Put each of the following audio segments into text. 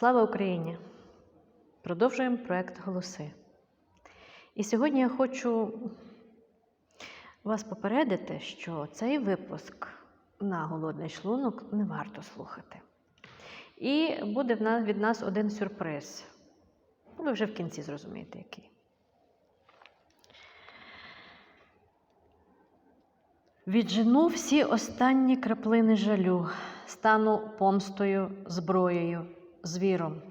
Слава Україні! Продовжуємо проект Голоси. І сьогодні я хочу вас попередити, що цей випуск на голодний шлунок не варто слухати. І буде від нас один сюрприз. Ви вже в кінці зрозумієте, який. Віджену всі останні краплини жалю, стану помстою, зброєю, звіром,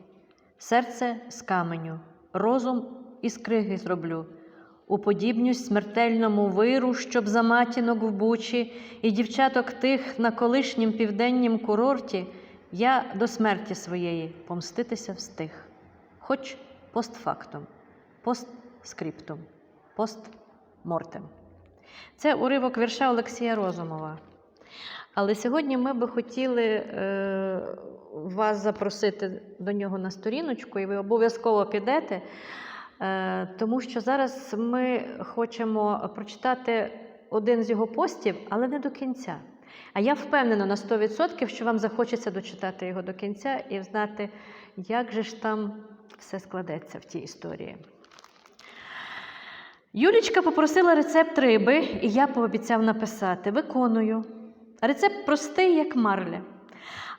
серце з каменю, розум із криги зроблю, уподібнюсь смертельному виру, щоб за матінок в бучі, і дівчаток тих на колишнім південнім курорті я до смерті своєї помститися встиг, хоч постфактум, постскриптум, постмортем. Це уривок вірша Олексія Розумова. Але сьогодні ми би хотіли е, вас запросити до нього на сторіночку, і ви обов'язково підете, е, тому що зараз ми хочемо прочитати один з його постів, але не до кінця. А я впевнена на 100%, що вам захочеться дочитати його до кінця і знати, як же ж там все складеться в тій історії. Юлічка попросила рецепт риби, і я пообіцяв написати. Виконую. Рецепт простий, як марля.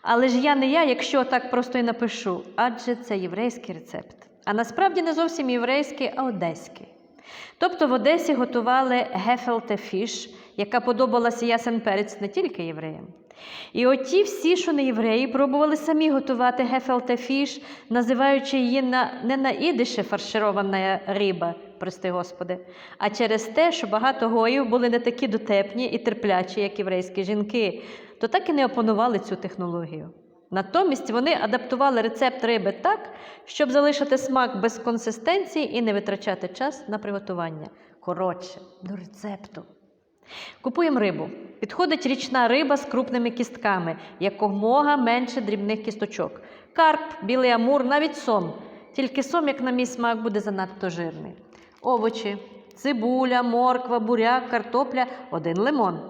Але ж я не я, якщо так просто і напишу, адже це єврейський рецепт. А насправді не зовсім єврейський, а одеський. Тобто в Одесі готували гефелте фіш, яка подобалася ясен перець не тільки євреям. І оті всі, що не євреї, пробували самі готувати гефелте фіш, називаючи її на, не на ідише фарширована риба, прости Господи, а через те, що багато гоїв були не такі дотепні і терплячі, як єврейські жінки, то так і не опанували цю технологію. Натомість вони адаптували рецепт риби так, щоб залишити смак без консистенції і не витрачати час на приготування. Коротше, до рецепту. Купуємо рибу. Підходить річна риба з крупними кістками, якомога менше дрібних кісточок. Карп, білий амур, навіть сом. Тільки сом, як на мій смак, буде занадто жирний. Овочі, цибуля, морква, буряк, картопля, один лимон.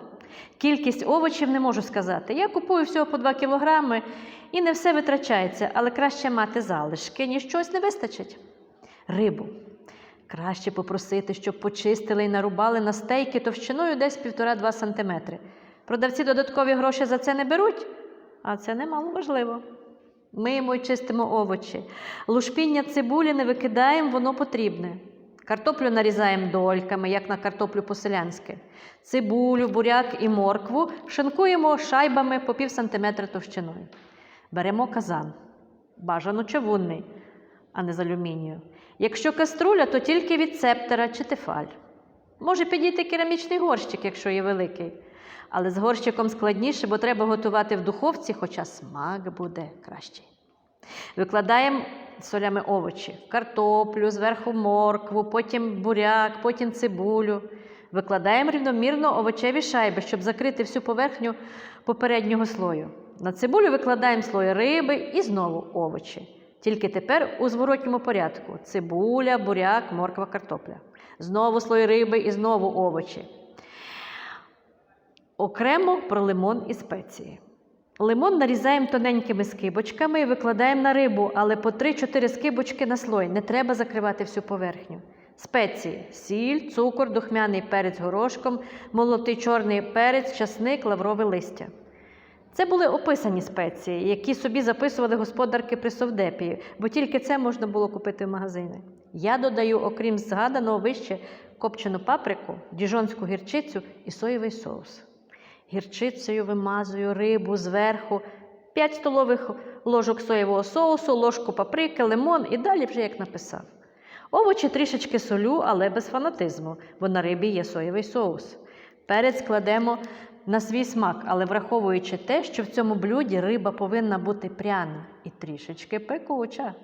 Кількість овочів не можу сказати. Я купую всього по 2 кілограми і не все витрачається, але краще мати залишки, ніж щось не вистачить. Рибу. Краще попросити, щоб почистили і нарубали на стейки товщиною десь 1,5-2 см. Продавці додаткові гроші за це не беруть, а це немало важливо. Миємо і чистимо овочі. Лушпіння цибулі не викидаємо, воно потрібне. Картоплю нарізаємо дольками, як на картоплю по-селянськи. Цибулю, буряк і моркву шинкуємо шайбами по пів сантиметра товщиною. Беремо казан, бажано чавунний, а не з алюмінію. Якщо каструля, то тільки від цептера чи тефаль. Може підійти керамічний горщик, якщо є великий. Але з горщиком складніше, бо треба готувати в духовці, хоча смак буде кращий. Викладаємо солями овочі, картоплю, зверху моркву, потім буряк, потім цибулю. Викладаємо рівномірно овочеві шайби, щоб закрити всю поверхню попереднього слою. На цибулю викладаємо слой риби і знову овочі. Тільки тепер у зворотньому порядку: цибуля, буряк, морква, картопля. Знову слой риби і знову овочі. Окремо про лимон і спеції. Лимон нарізаємо тоненькими скибочками і викладаємо на рибу, але по 3-4 скибочки на слой. Не треба закривати всю поверхню. Спеції: сіль, цукор, духмяний перець горошком, молотий чорний перець, часник, лаврове листя. Це були описані спеції, які собі записували господарки при совдепії, бо тільки це можна було купити в магазини. Я додаю, окрім згаданого вище, копчену паприку, діжонську гірчицю і соєвий соус. Гірчицею вимазую рибу зверху, 5 столових ложок соєвого соусу, ложку паприки, лимон і далі вже як написав. Овочі трішечки солю, але без фанатизму, бо на рибі є соєвий соус. Перець кладемо на свій смак, але враховуючи те, що в цьому блюді риба повинна бути пряна і трішечки пекуча.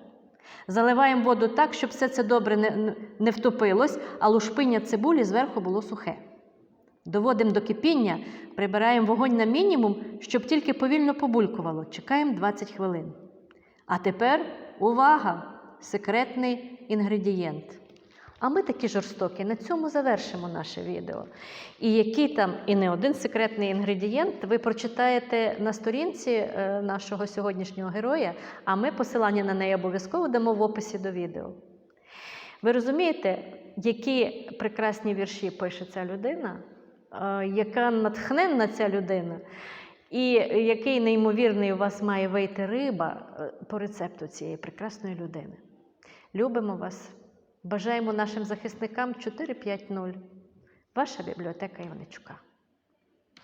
Заливаємо воду так, щоб все це добре не, не втопилось, а лушпиння цибулі зверху було сухе. Доводимо до кипіння, прибираємо вогонь на мінімум, щоб тільки повільно побулькувало. Чекаємо 20 хвилин. А тепер увага! Секретний інгредієнт. А ми такі жорстокі. На цьому завершимо наше відео. І який там і не один секретний інгредієнт, ви прочитаєте на сторінці е, нашого сьогоднішнього героя, а ми посилання на неї обов'язково дамо в описі до відео. Ви розумієте, які прекрасні вірші пише ця людина, е, яка натхненна ця людина, і який неймовірний у вас має вийти риба е, по рецепту цієї прекрасної людини. Любимо вас! Бажаємо нашим захисникам 450. Ваша бібліотека Іваничука.